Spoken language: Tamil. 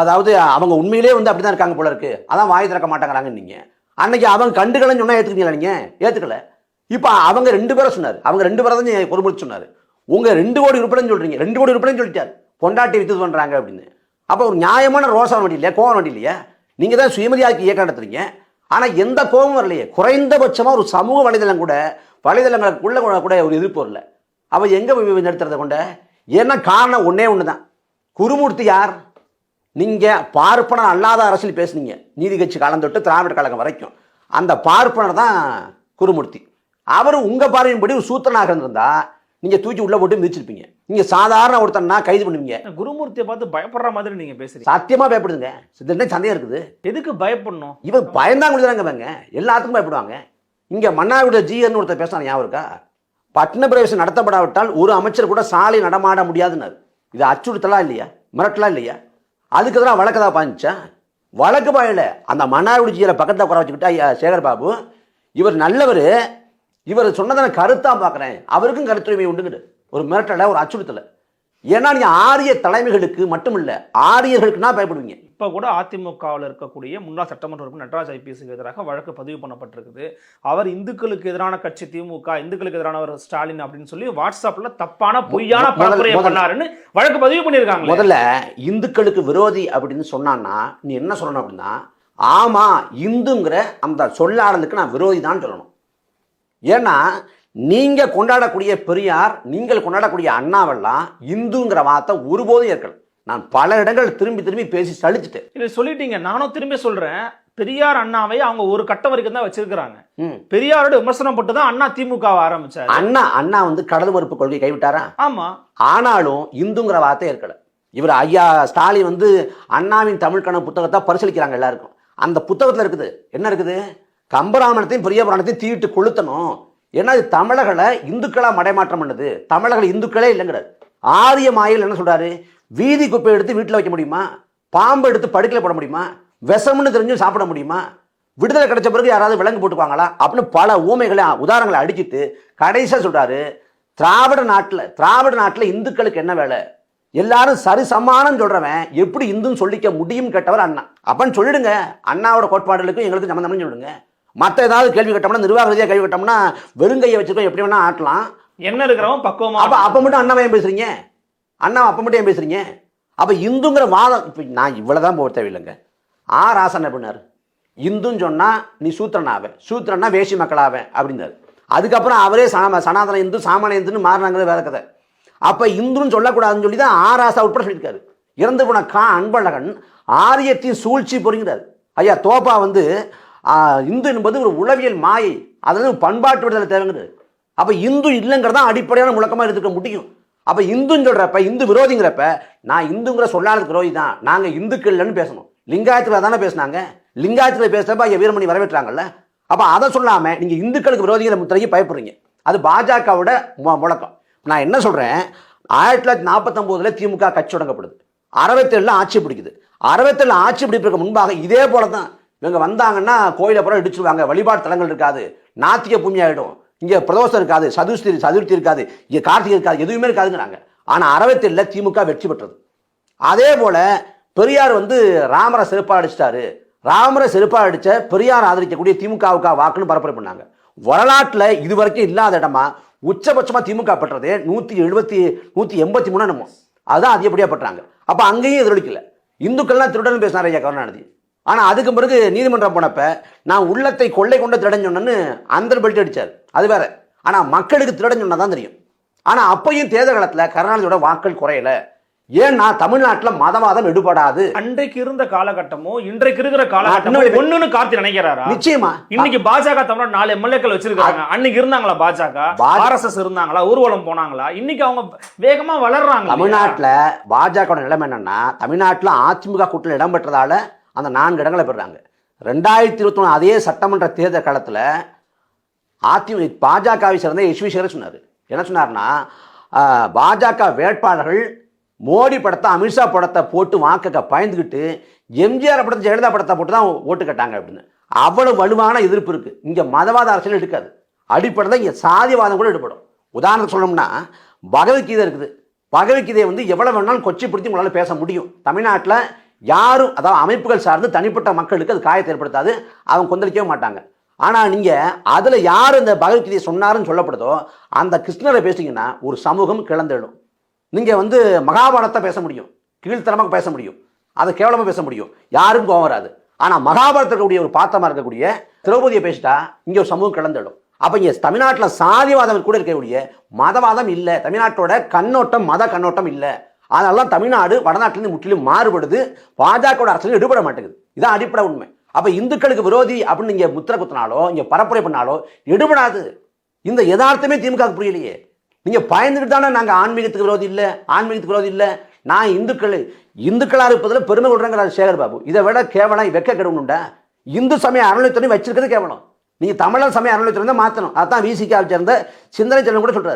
அதாவது அவங்க உண்மையிலே வந்து அப்படி தான் இருக்காங்க போல இருக்கு. அதான் வாய் திறக்க மாட்டாங்கிறாங்க நீங்கள் அன்னைக்கு அவங்க கண்டுக்கலன்னு சொன்னால் ஏற்றுக்கிட்டீங்களா நீங்கள் ஏற்றுக்கல இப்போ அவங்க ரெண்டு பேரும் சொன்னார். அவங்க ரெண்டு பேரை தான் பொறுப்பு சொன்னார். உங்கள் ரெண்டு கோடி உறுப்பினு சொல்கிறீங்க ரெண்டு கோடி உறுப்பினு சொல்லிட்டார். பொண்டாட்டி வித்து பண்ணுறாங்க அப்படின்னு. அப்போ ஒரு நியாயமான ரோசா வண்டி இல்லையா? கோவம் வண்டி இல்லையா? நீங்கள் தான் சுயமதியாக்கி இயக்கம் நடத்துறீங்க. ஆனால் எந்த கோபமும் வரலையே. குறைந்தபட்சமாக ஒரு சமூக வலைதளம் கூட வலைதளங்களுக்குள்ள கூட ஒரு எதிர்ப்பு வரல. அவள் எங்கே போய் கொண்ட? ஏன்னா காரணம் ஒன்றே ஒன்று தான் குருமூர்த்தி யார்? நீங்க பார்ப்பனர் அல்லாத அரசியல் பேசுனீங்க. நீதி கட்சி காலம் தொட்டு திராவிட கழகம் வரைக்கும். அந்த பார்ப்பனர் தான் குருமூர்த்தி. அவர் உங்க பார்வையின்படி ஒரு சூத்திரனாக இருந்திருந்தா நீங்க தூக்கி உள்ள போட்டு மிதிச்சிருப்பீங்க. நீங்க சாதாரண ஒருத்தன்னா கைது பண்ணுவீங்க. குருமூர்த்தியை பார்த்து பயப்படுற மாதிரி நீங்க பேசுறீங்க. சத்தியமா பயப்படுதுங்க. என்ன சந்தேகம் இருக்குது. எதுக்கு பயப்படணும்? இவன் பயந்தாங்க தாங்க வாங்க எல்லாத்துக்கும் பயப்படுவாங்க. இங்க மன்னார்குடி ஜிஎன் ஒருத்தர் பேசுறாங்க ஞாபகம் இருக்கா? பட்டின பிரவேசம் நடத்தப்படாவிட்டால் ஒரு அமைச்சர் கூட சாலை நடமாட முடியாதுன்னாரு. இது அச்சுறுத்தலா இல்லையா? மிரட்டலா இல்லையா? அதுக்கு எதிராக வழக்கு தான் பாஞ்சேன் வழக்கு பாயல அந்த மன்னார்குடி ஜியில பக்கத்தில் குறை வச்சுக்கிட்டா சேகர் பாபு இவர் நல்லவர். இவர் சொன்னதை நான் கருத்தாக பார்க்குறேன் அவருக்கும் கருத்துரிமை உண்டுங்கிட்டு ஒரு மிரட்டலை ஒரு அச்சுறுத்தலை. ஏன்னா நீங்கள் ஆரிய தலைமைகளுக்கு மட்டும் இல்லை ஆரியர்களுக்குன்னா பயப்படுவீங்க. இப்ப கூட அதிமுகவில் இருக்கக்கூடிய முன்னாள் சட்டமன்ற உறுப்பினர் நடராஜ் ஐபிஎஸ்க்கு எதிராக வழக்கு பதிவு பண்ணப்பட்டிருக்குது. அவர் இந்துக்களுக்கு எதிரான கட்சி திமுக இந்துக்களுக்கு எதிரானவர் ஸ்டாலின் அப்படின்னு சொல்லி வாட்ஸ்அப்ல தப்பான பொய்யான பரப்புரையை பண்ணாருன்னு வழக்கு பதிவு பண்ணியிருக்காங்க முதல்ல இந்துக்களுக்கு விரோதி அப்படின்னு சொன்னான்னா நீ என்ன சொல்லணும் அப்படின்னா ஆமா இந்துங்கிற அந்த சொல்லாடலுக்கு நான் விரோதி தான் சொல்லணும். ஏன்னா நீங்க கொண்டாடக்கூடிய பெரியார் நீங்கள் கொண்டாடக்கூடிய அண்ணாவெல்லாம் இந்துங்கிற வார்த்தை ஒருபோதும் ஏற்கல. நான் பல இடங்கள் திரும்பி திரும்பி பேசி சலிச்சுட்டேன். இதை சொல்லிட்டீங்க. நானும் திரும்பி சொல்றேன். பெரியார் அண்ணாவை அவங்க ஒரு கட்ட வரைக்கும் தான் வச்சிருக்கிறாங்க. பெரியாரோட விமர்சனம் பட்டு தான் அண்ணா திமுகவை ஆரம்பிச்சாரு. அண்ணா அண்ணா வந்து கடல் மறுப்பு கொள்கை கைவிட்டாரா? ஆமா. ஆனாலும் இந்துங்கிற வார்த்தை ஏற்கல இவர் ஐயா ஸ்டாலின் வந்து அண்ணாவின் தமிழ் கணக்கு புத்தகத்தை பரிசீலிக்கிறாங்க எல்லாருக்கும். அந்த புத்தகத்தில் இருக்குது. என்ன இருக்குது? கம்பராமாயணத்தையும் பெரிய புராணத்தையும் தீட்டு கொளுத்தணும். ஏன்னா இது தமிழர்களை இந்துக்களா மடைமாற்றம் பண்ணுது. தமிழர்கள் இந்துக்களே இல்லைங்கிறார். ஆரிய மாயில் என்ன சொல்றாரு? வீதி குப்பை எடுத்து வீட்டில் வைக்க முடியுமா? பாம்பு எடுத்து படுக்கையில் போட முடியுமா? விஷம்னு தெரிஞ்சும் சாப்பிட முடியுமா? விடுதலை கிடைச்ச பிறகு யாராவது விலங்கு போட்டுக்குவாங்களா? அப்படின்னு பல ஊமைகளை உதாரணங்களை அடிச்சிட்டு கடைசியாக சொல்றாரு திராவிட நாட்டில் திராவிட நாட்டில் இந்துக்களுக்கு என்ன வேலை? எல்லாரும் சரி சமானம் சொல்றவன் எப்படி இந்துன்னு சொல்லிக்க முடியும் கேட்டவர் அண்ணா. அப்பன்னு சொல்லிடுங்க. அண்ணாவோட கோட்பாடுகளுக்கும் எங்களுக்கு சம்மந்தம்னு சொல்லிடுங்க. மற்ற ஏதாவது கேள்வி கேட்டோம்னா நிர்வாக ரீதியாக கேள்வி கேட்டோம்னா வெறுங்கையை வச்சுக்கோ எப்படி வேணா ஆட்டலாம். என்ன இருக்கிறவன் பக்குவமா அப்ப அப்ப மட்டும் அண்ணாவை ஏன் பேசுறீங்க? அண்ணா அப்போ மட்டும் ஏன் பேசுகிறீங்க அப்போ இந்துங்கிற வாதம் இப்போ நான் இவ்வளோ தான் போக தேவையில்லைங்க. ஆ ராசன் எப்படின்னாரு இந்துன்னு சொன்னால் நீ சூத்திரனாவன் சூத்திரன்னா வேஷி மக்களாவன் அப்படின்னாரு. அதுக்கப்புறம் அவரே சன சனாதன இந்து சாமானிய இந்துன்னு மாறினாங்கிறது வேற கதை. அப்போ இந்துன்னு சொல்லக்கூடாதுன்னு சொல்லி தான் ஆராசா உட்பட சொல்லியிருக்காரு. இறந்து போன கா அன்பழகன் ஆரியத்தின் சூழ்ச்சி பொறுங்கிறார் ஐயா தோப்பா வந்து இந்து என்பது ஒரு உளவியல் மாயை. அதில் பண்பாட்டு விடுதலை தேவைங்கிறது. அப்போ இந்து இல்லைங்கிறதான் அடிப்படையான முழக்கமாக எடுத்துக்க முடியும். அப்ப இந்துன்னு சொல்றப்ப இந்து விரோதிங்கிறப்ப நான் இந்துங்கிற சொல்லாத விரோதி தான். நாங்க இந்துக்கள்னு பேசணும். லிங்காயத்துல தானே பேசினாங்க? லிங்காயத்துல பேசுறப்ப ஐயா வீரமணி வரவேற்றாங்கல்ல? அப்ப அதை சொல்லாம நீங்க இந்துக்களுக்கு விரோதிங்கிற முத்திரைக்கு பயப்படுறீங்க. அது பாஜகவோட மு- முழக்கம். நான் என்ன சொல்றேன்? ஆயிரத்தி தொள்ளாயிரத்தி நாற்பத்தொம்போதுல திமுக கட்சி தொடங்கப்படுது. அறுபத்தேழுல ஆட்சி பிடிக்குது. அறுபத்தேழு ஆட்சி பிடிப்பதற்கு முன்பாக இதே போல தான் இவங்க வந்தாங்கன்னா கோயிலை புறம் இடிச்சிருவாங்க. வழிபாட்டு தலங்கள் இருக்காது. நாத்திக பூமி ஆகிடும் இங்கே பிரதோஷம் இருக்காது சதுர்த்தி சதுர்த்தி இருக்காது இங்கே கார்த்திகை இருக்காது எதுவுமே இருக்காதுங்கிறாங்க. ஆனால் அறவத்தில் திமுக வெற்றி பெற்றது. அதே போல் பெரியார் வந்து ராமரை செருப்பாக அடிச்சிட்டாரு. ராமரை செருப்பாக அடித்த பெரியார் ஆதரிக்கக்கூடிய திமுகவுக்கா வாக்குன்னு பரப்புரை பண்ணாங்க. வரலாற்றில் இது வரைக்கும் இல்லாத இடமா உச்சபட்சமாக திமுக பெற்றது நூற்றி எழுபத்தி நூற்றி எண்பத்தி மூணு நம்ம அதுதான் அதிகப்படியாக பெற்றாங்க. அப்போ அங்கேயும் எதிரொலிக்கல. இந்துக்கள்லாம் திருடன் பேசினார் ஐயா கருணாநிதி. ஆனா அதுக்கு பிறகு நீதிமன்றம் போனப்ப நான் உள்ளத்தை கொள்ளை கொண்ட திருடன் சொன்னேன்னு அந்த பெல்ட் அடிச்சார். அது வேற. ஆனா மக்களுக்கு திருடன் சொன்னா தான் தெரியும். ஆனா அப்பையும் தேர்தல் காலத்துல கருணாநிதியோட வாக்கள் குறையல. ஏன்னா தமிழ்நாட்டுல மதவாதம் எடுபடாது. அன்றைக்கு இருந்த காலகட்டமும் இன்றைக்கு இருக்கிற காலகட்டமும் ஒண்ணுன்னு கார்த்தி நினைக்கிறாரா? நிச்சயமா. இன்னைக்கு பாஜக தமிழ்நாடு நாலு எம்எல்ஏக்கள் வச்சிருக்காங்க அன்னைக்கு இருந்தாங்களா பாஜக? ஆர்எஸ்எஸ் இருந்தாங்களா? ஊர்வலம் போனாங்களா? இன்னைக்கு அவங்க வேகமா வளர்றாங்க தமிழ்நாட்டுல பாஜக நிலைமை என்னன்னா தமிழ்நாட்டுல அதிமுக கூட்டத்தில் இடம் பெற்றதால அந்த நான்கு இடங்களை பெறாங்க ரெண்டாயிரத்தி இருபத்தொன்று அதே சட்டமன்ற தேர்தல் காலத்தில் அதிமுக பாஜகவை சேர்ந்த எஸ் வி சேகர் சொன்னார். என்ன சொன்னார்னா பாஜக வேட்பாளர்கள் மோடி படத்தை அமித்ஷா படத்தை போட்டு வாக்க பயந்துக்கிட்டு எம்ஜிஆர் படத்தை ஜெயலலிதா படத்தை போட்டு தான் ஓட்டு கட்டாங்க அப்படின்னு. அவ்வளவு வலுவான எதிர்ப்பு இருக்குது இங்கே மதவாத அரசியல் எடுக்காது. அடிப்படை இங்கே சாதிவாதம் கூட ஈடுபடும் உதாரணத்துக்கு சொல்லணும்னா பகவத்கீதை இருக்குது. பகவத்கீதையை வந்து எவ்வளோ வேணாலும் கொச்சைப்படுத்தி உங்களால் பேச முடியும். தமிழ்நாட்டில் யாரும் அதாவது அமைப்புகள் சார்ந்து தனிப்பட்ட மக்களுக்கு அது காயத்தை ஏற்படுத்தாது அவங்க கொந்தளிக்கவே மாட்டாங்க. ஆனால் நீங்கள் அதில் யார் இந்த பகவத்கீதையை சொன்னாருன்னு சொல்லப்படுதோ அந்த கிருஷ்ணரை பேசிங்கன்னா ஒரு சமூகம் கிளந்தெழும் நீங்கள் வந்து மகாபாரதத்தை பேச முடியும் கீழ்த்தரமாக பேச முடியும் அதை கேவலமாக பேச முடியும் யாரும் கோவம் வராது. ஆனால் மகாபாரத்தில் இருக்கக்கூடிய ஒரு பாத்திரமாக இருக்கக்கூடிய திரௌபதியை பேசிட்டா இங்கே ஒரு சமூகம் கிளந்துடும் அப்போ இங்கே தமிழ்நாட்டில் சாதிவாதம் கூட இருக்கக்கூடிய மதவாதம் இல்லை தமிழ்நாட்டோட கண்ணோட்டம் மத கண்ணோட்டம் இல்லை. அதனால தமிழ்நாடு வடநாட்டிலிருந்து முற்றிலும் மாறுபடுது. பாஜகவோட அரசியல் எடுபட மாட்டேங்குது. இதான் அடிப்படை உண்மை. அப்போ இந்துக்களுக்கு விரோதி அப்படின்னு இங்கே முத்திர குத்தினாலோ இங்கே பரப்புரை பண்ணாலோ எடுபடாது. இந்த யதார்த்தமே திமுக புரியலையே. நீங்கள் பயந்துக்கிட்டு தானே நாங்கள் ஆன்மீகத்துக்கு விரோதி இல்லை ஆன்மீகத்துக்கு விரோதி இல்லை. நான் இந்துக்கள் இந்துக்களாக இருப்பதில் பெருமை கொள்றேங்கிறார் சேகர் பாபு. இதை விட கேவலம் வெக்க கெடுவணுண்டா இந்து சமய அறநிலைத்துறை வச்சிருக்கிறது கேவலம். நீங்கள் தமிழர் சமய அறநிலைத்துறை தான் மாற்றணும் அதான் விசிகா சேர்ந்த சிந்தனை செல்வம் கூட சொல்கிறார்